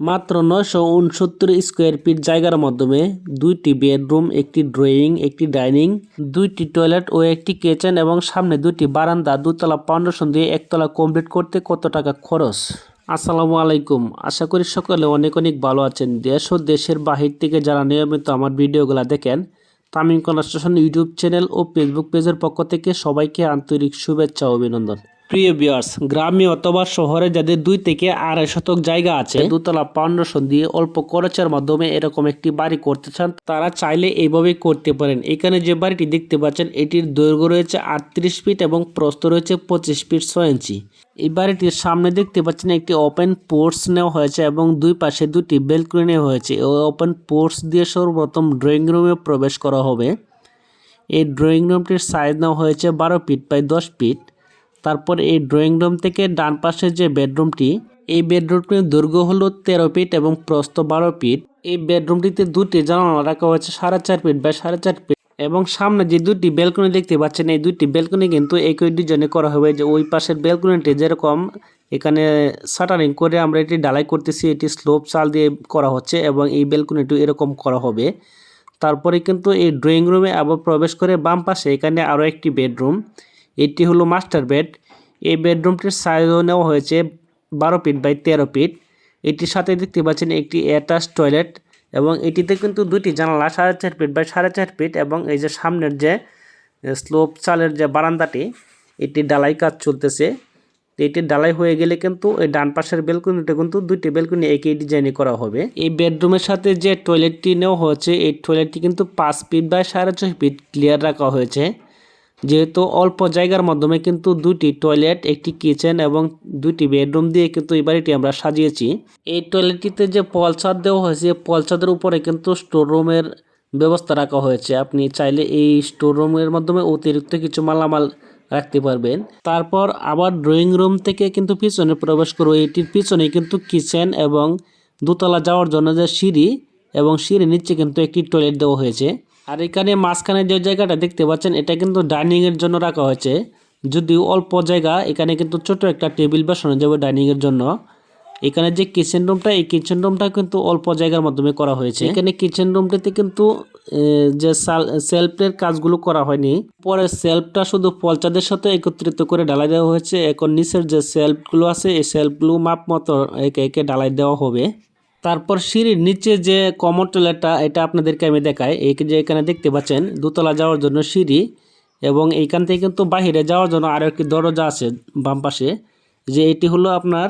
মাত্র নয়শো উনসত্তর স্কোয়ার ফিট জায়গার মাধ্যমে দুইটি বেডরুম, একটি ড্রয়িং, একটি ডাইনিং, দুইটি টয়লেট ও একটি কিচেন এবং সামনে দুইটি বারান্দা, দুতলা ফাউন্ডেশন দিয়ে একতলা কমপ্লিট করতে কত টাকা খরচ? আসসালামু আলাইকুম। আশা করি সকলে অনেক অনেক ভালো আছেন। দেশ ও দেশের বাহির থেকে যারা নিয়মিত আমার ভিডিওগুলো দেখেন, তামিম কনস্ট্রাকশন ইউটিউব চ্যানেল ও ফেসবুক পেজের পক্ষ থেকে সবাইকে আন্তরিক শুভেচ্ছা অভিনন্দন। প্রিয় বিয়ার্স গ্রামে অথবা শহরে যাদের দুই থেকে আড়াই শতক জায়গা আছে দুতলা ফাউন্ডেশন দিয়ে অল্প খরচের মাধ্যমে এরকম একটি বাড়ি করতে চান, তারা চাইলে এইভাবে করতে পারেন। এখানে যে বাড়িটি দেখতে পাচ্ছেন, এটির দৈর্ঘ্য রয়েছে আটত্রিশ ফিট এবং প্রস্থ রয়েছে পঁচিশ ফিট ছয় ইঞ্চি। এই বাড়িটির সামনে দেখতে পাচ্ছেন একটি ওপেন পোর্টস নেওয়া হয়েছে এবং দুই পাশে দুটি বেলকনি নেওয়া হয়েছে। ওই ওপেন পোর্টস দিয়ে সর্বপ্রথম ড্রয়িং রুমে প্রবেশ করা হবে। এই ড্রয়িং রুমটির সাইজ নেওয়া হয়েছে বারো ফিট বাই দশ ফিট। তারপর এই ড্রয়িং রুম থেকে ডান পাশে যে বেডরুমটি, এই বেডরুমটির দৈর্ঘ্য হলো তেরো ফিট এবং প্রস্থ বারো ফিট। এই বেডরুমটিতে দুটি জানালা রাখা হয়েছে সাড়ে চার ফিট বা সাড়ে চার ফিট এবং সামনে যে দুটি বেলকনি দেখতে পাচ্ছেন, এই দুটি বেলকনি কিন্তু একই ডিজাইনে করা হবে যে ওই পাশের বেলকনিটি যেরকম, এখানে শাটারিং করে আমরা এটি ডালাই করতেছি, এটি স্লোপ চাল দিয়ে করা হচ্ছে এবং এই বেলকনিটি এরকম করা হবে। তারপরে কিন্তু এই ড্রয়িং রুমে আবার প্রবেশ করে বাম পাশে এখানে আরও একটি বেডরুম, এটি হলো মাস্টার বেড। এই বেডরুমটির সাইজও নেওয়া হয়েছে বারো ফিট বাই তেরো ফিট। এটির সাথে দেখতে পাচ্ছেন একটি অ্যাটাচ টয়লেট এবং এটিতে কিন্তু দুটি জানালা সাড়ে চার ফিট বাই সাড়ে চার ফিট এবং এই যে সামনের যে স্লোপ চালের যে বারান্দাটি এটি ডালাই কাজ চলতেছে। এটি ডালাই হয়ে গেলে কিন্তু এই ডান পাশের বেলকনিটা কিন্তু দুইটি বেলকনি একই ডিজাইনে করা হবে। এই বেডরুমের সাথে যে টয়লেটটি নেওয়া হয়েছে, এই টয়লেটটি কিন্তু পাঁচ ফিট বাই সাড়ে ছয় ফিট ক্লিয়ার রাখা হয়েছে। যেহেতু অল্প জায়গার মাধ্যমে কিন্তু দুটি টয়লেট একটি কিচেন এবং দুটি বেডরুম দিয়ে কিন্তু এই বাড়িটি আমরা সাজিয়েছি। এই টয়লেটটিতে যে পলচাদ দেওয়া হয়েছে পলচাদের উপরে কিন্তু স্টোর রুমের ব্যবস্থা রাখা হয়েছে। আপনি চাইলে এই স্টোর রুমের মাধ্যমে অতিরিক্ত কিছু মালামাল রাখতে পারবেন। তারপর আবার ড্রয়িং রুম থেকে কিন্তু পিছনে প্রবেশ করব এটির পিছনে কিন্তু কিচেন এবং দোতলা যাওয়ার জন্য যে সিঁড়ি এবং সিঁড়ির নিচে কিন্তু একটি টয়লেট দেওয়া হয়েছে। আর এখানে মাঝখানে যে জায়গাটা দেখতে পাচ্ছেন, এটা কিন্তু ডাইনিংয়ের জন্য রাখা হয়েছে। যদিও অল্প জায়গা, এখানে কিন্তু ছোট একটা টেবিল বসানো যাবে ডাইনিং এর জন্য। এখানে যে কিচেন রুমটা, এই কিচেন রুমটা কিন্তু অল্প জায়গার মাধ্যমে করা হয়েছে। এখানে কিচেন রুমটিতে কিন্তু যে সেলফের কাজগুলো করা হয়নি। পরে সেলফটা শুধু পলচাদের সাথে একত্রিত করে ঢালাই দেওয়া হয়েছে। এখন নিচের যে সেলফগুলো আছে, এই সেলফগুলো মাপ মতো একে একে ঢালাই দেওয়া হবে। তারপর সিঁড়ির নিচে যে কমন টয়লেটটা এটা আপনাদেরকে আমি দেখাই। এই যে এখানে দেখতে পাচ্ছেন, দোতলা যাওয়ার জন্য সিঁড়ি এবং এইখান থেকে কিন্তু বাহিরে যাওয়ার জন্য আরও একটি দরজা আছে বাম পাশে। যে এটি হলো আপনার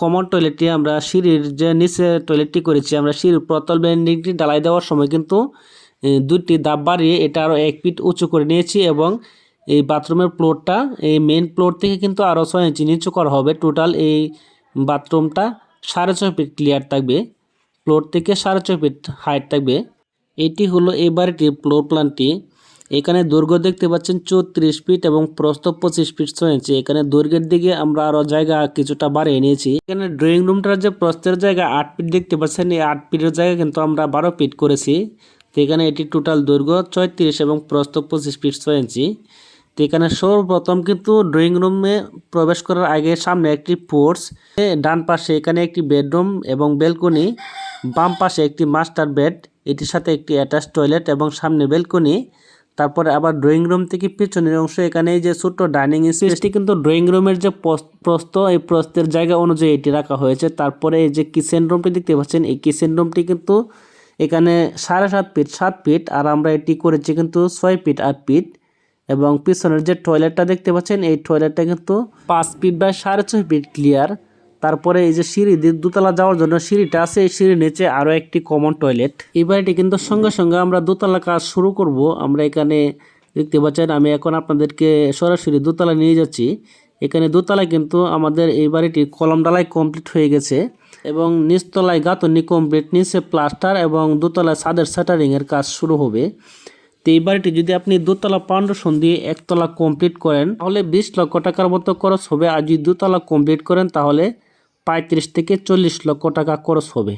কমন টয়লেটটি আমরা সিঁড়ির যে নিচে টয়লেটটি করেছি, আমরা সিঁড়ির প্রতল বেন্ডিংটি ঢালাই দেওয়ার সময় কিন্তু দুটি দাব বাড়িয়ে এটা আরও এক ফিট উঁচু করে নিয়েছি এবং এই বাথরুমের ফ্লোরটা এই মেন ফ্লোর থেকে কিন্তু আরও ছয় ইঞ্চি নিচু করা হবে। টোটাল এই বাথরুমটা সাড়ে ছয় ফিট ক্লিয়ার থাকবে। ফ্লোর থেকে সাড়ে ছয় ফিট হাইট থাকবে। এটি হলো এই বাড়িটির ফ্লোর প্ল্যানটি এখানে দৈর্ঘ্য দেখতে পাচ্ছেন চৌত্রিশ ফিট এবং প্রস্থ পঁচিশ ফিট ছয় এখানে দৈর্ঘ্যের দিকে আমরা আরও জায়গা কিছুটা বাড়িয়ে নিয়েছি। এখানে ড্রয়িং রুমটার যে প্রস্থের জায়গা আট ফিট দেখতে পাচ্ছেন, এই আট ফিটের জায়গা কিন্তু আমরা বারো ফিট করেছি। তো এখানে এটি টোটাল দৈর্ঘ্য ছয়ত্রিশ এবং প্রস্থ পঁচিশ ফিট ছয় ইঞ্চি তো এখানে সর্বপ্রথম কিন্তু ড্রয়িং রুমে প্রবেশ করার আগে সামনে একটি পোর্টস ডান পাশে এখানে একটি বেডরুম এবং বেলকনি, বাম পাশে একটি মাস্টার বেড, এটির সাথে একটি অ্যাটাচ টয়লেট এবং সামনে বেলকনি। তারপরে আবার ড্রয়িং রুম থেকে পিছনের অংশ এখানে যে ছোট্ট ডাইনিং স্পেসটি কিন্তু ড্রয়িং রুমের যে প্রস- প্রস্থ, এই প্রস্তের জায়গা অনুযায়ী এটি রাখা হয়েছে। তারপরে এই যে কিচেন রুমটি দেখতে পাচ্ছেন, এই কিচেন রুমটি কিন্তু এখানে সাড়ে সাত ফিট সাত ফিট, আর আমরা এটি করেছি কিন্তু ছয় ফিট, আট ফিট। এবং পিছনের যে টয়লেটটা দেখতে পাচ্ছেন, এই টয়লেটটা কিন্তু পাঁচ ফিট বা সাড়ে ছয় ফিট ক্লিয়ার তারপরে এই যে সিঁড়ি দিয়ে দোতলা যাওয়ার জন্য সিঁড়িটা আছে, এই সিঁড়ির নিচে আরও একটি কমন টয়লেট এই বাড়িটি কিন্তু সঙ্গে সঙ্গে আমরা দোতলা কাজ শুরু করব। আমরা এখানে দেখতে পাচ্ছেন, আমি এখন আপনাদেরকে সরাসরি দোতলা নিয়ে যাচ্ছি। এখানে দোতলায় কিন্তু আমাদের এই বাড়িটির কলম ডালাই কমপ্লিট হয়ে গেছে এবং নিচতলায় গাঁথনি কমপ্লিট নিচে প্লাস্টার এবং দোতলায় ছাদের শাটারিংয়ের কাজ শুরু হবে। তো এই বাড়িটি যদি আপনি দোতলা ফাউন্ডেশন দিয়ে একতলা কমপ্লিট করেন, তাহলে বিশ লক্ষ টাকার মতো খরচ হবে। আর যদি দোতলা কমপ্লিট করেন, তাহলে পঁয়ত্রিশ থেকে চল্লিশ লক্ষ টাকা খরচ হবে।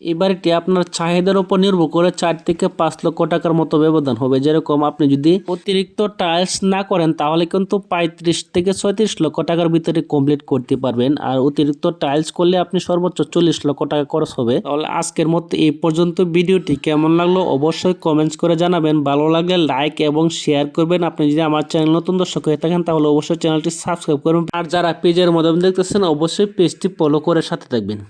এই বাড়িটি আপনার চাহিদার উপর নির্ভর করে চার থেকে পাঁচ লক্ষ টাকার মতো ব্যবধান হবে? যেরকম আপনি যদি অতিরিক্ত টাইলস না করেন, তাহলে কিন্তু পঁয়ত্রিশ থেকে ছয়ত্রিশ লক্ষ টাকার ভিতরে কমপ্লিট করতে পারবেন। আর অতিরিক্ত টাইলস করলে আপনি সর্বোচ্চ চল্লিশ লক্ষ টাকা খরচ হবে। তাহলে আজকের মতো এই পর্যন্ত ভিডিওটি কেমন লাগল অবশ্যই কমেন্টস করে জানাবেন। ভালো লাগলে লাইক এবং শেয়ার করবেন। আপনি যদি আমার চ্যানেল নতুন দর্শক হয়ে থাকেন, তাহলে অবশ্যই চ্যানেলটি সাবস্ক্রাইব করবেন আর যারা পেজের মাধ্যমে দেখতেছেন, অবশ্যই পেজটি ফলো করে সাথে থাকবেন।